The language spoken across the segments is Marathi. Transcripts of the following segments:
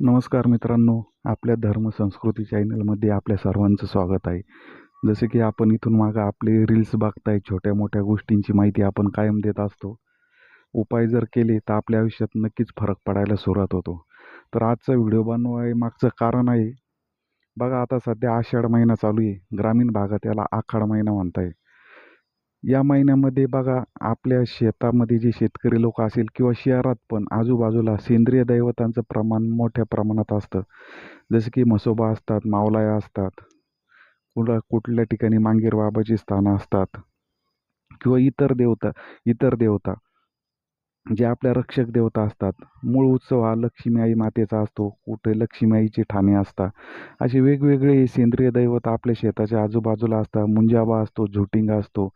नमस्कार मित्रांनो आपल्या धर्म संस्कृती चॅनलमध्ये आपल्या सर्वांचं स्वागत आहे. जसे की आपण इथून मागं आपले रील्स बघताय छोट्या मोठ्या गोष्टींची माहिती आपण कायम देत असतो. उपाय जर केले तर आपल्या आयुष्यात नक्कीच फरक पडायला सुरुवात होतो. तर आजचा व्हिडिओ बनवाय मागचं कारण आहे बघा आता सध्या आषाढ महिना चालू आहे. ग्रामीण भागात याला आखाड महिना म्हणताय. या महिन्यामध्ये बघा आपल्या शेतामध्ये जे शेतकरी लोक असेल किंवा शहरात पण आजूबाजूला सेंद्रिय दैवतांचं प्रमाण मोठ्या प्रमाणात असतं. जसं की म्हसोबा असतात मावलाया असतात कुठं कुठल्या ठिकाणी मांगीर बाबाची स्थानं असतात किंवा इतर देवता इतर देवता जे आपल्या रक्षक देवता असतात. मूळ उत्सव हा लक्ष्मी आई मातेचा असतो कुठे लक्ष्मी आईचे ठाणे असतात. असे वेगवेगळे सेंद्रिय दैवत आपल्या शेताच्या आजूबाजूला असतात. मुंजाबा असतो झोटिंगा असतो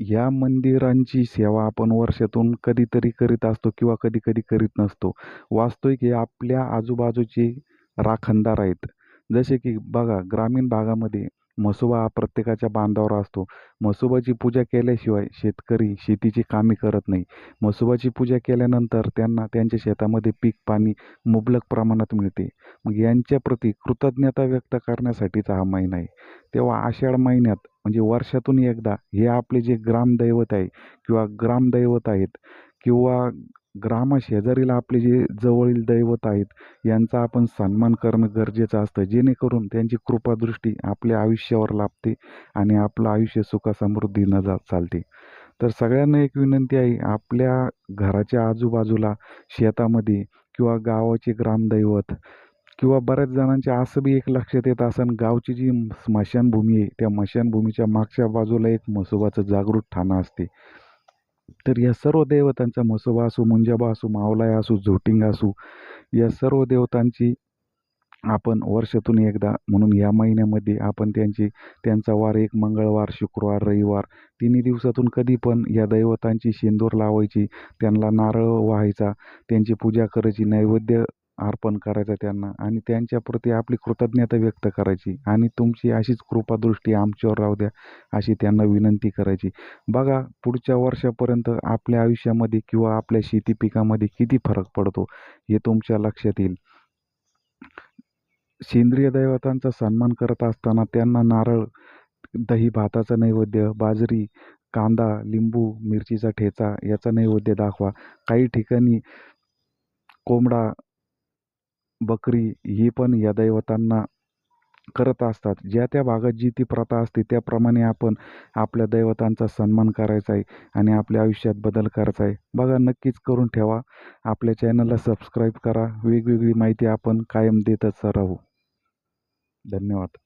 या मंदिरांची सेवा आपण वर्षातून कधीतरी करीत असतो किंवा कधी कधी करीत नसतो. वास्तविक हे आपल्या आजूबाजूचे राखणदार आहेत. जसे की बघा ग्रामीण भागामध्ये म्हसोबा हा प्रत्येकाच्या बांधावर असतो. म्हसोबाची पूजा केल्याशिवाय शेतकरी शेतीची कामे करत नाही. म्हसोबाची पूजा केल्यानंतर त्यांना त्यांच्या शेतामध्ये पीक पाणी मुबलक प्रमाणात मिळते. मग यांच्याप्रती कृतज्ञता व्यक्त करण्यासाठीचा हा महिना आहे. तेव्हा आषाढ महिन्यात म्हणजे वर्षातून एकदा हे आपले जे ग्रामदैवत आहे किंवा ग्रामदैवत आहेत किंवा ग्रामशेजारील आपले जे जवळील दैवत आहेत यांचा आपण सन्मान करणं गरजेचं असतं. जेणेकरून त्यांची कृपादृष्टी आपल्या आयुष्यावर लाभते आणि आपलं आयुष्य सुखासमृद्धीनं जा चालते. तर सगळ्यांना एक विनंती आहे आपल्या घराच्या आजूबाजूला शेतामध्ये किंवा गावाचे ग्रामदैवत किंवा बऱ्याच जणांच्या असं बी एक लक्षात येत असं गावची जी स्मशानभूमी आहे त्या स्मशानभूमीच्या मागच्या बाजूला एक म्हसोबाचं जागृत ठाणं असते. तर या सर्व देवतांचा म्हसोबा असो मुंजाबा असो मावलाया असू झोटिंग असू या सर्व देवतांची आपण वर्षातून एकदा म्हणून या महिन्यामध्ये आपण त्यांची त्यांचा वार एक मंगळवार शुक्रवार रविवार तिन्ही दिवसातून कधी पण या दैवतांची शेंदूर लावायची त्यांना नारळ व्हायचा त्यांची पूजा करायची नैवेद्य अर्पण करायचा त्यांना आणि त्यांच्याप्रती आपली कृतज्ञता व्यक्त करायची आणि तुमची अशीच कृपादृष्टी आमच्यावर राहू द्या अशी त्यांना विनंती करायची. बघा पुढच्या वर्षापर्यंत आपल्या आयुष्यामध्ये किंवा आपल्या शेती पिकामध्ये किती फरक पडतो हे तुमच्या लक्षात येईल. सेंद्रिय दैवतांचा सन्मान करत असताना त्यांना नारळ दही भाताचा नैवेद्य बाजरी कांदा लिंबू मिरचीचा ठेचा याचा नैवेद्य दाखवा. काही ठिकाणी कोंबडा बकरी ही पण या दैवतांना करत असतात. ज्या त्या भागात जी ती प्रथा असते त्याप्रमाणे आपण आपल्या दैवतांचा सन्मान करायचा आहे आणि आपल्या आयुष्यात बदल करायचा आहे. बघा नक्कीच करून ठेवा. आपल्या चॅनलला सबस्क्राईब करा. वेगवेगळी माहिती आपण कायम देतच राहू. धन्यवाद.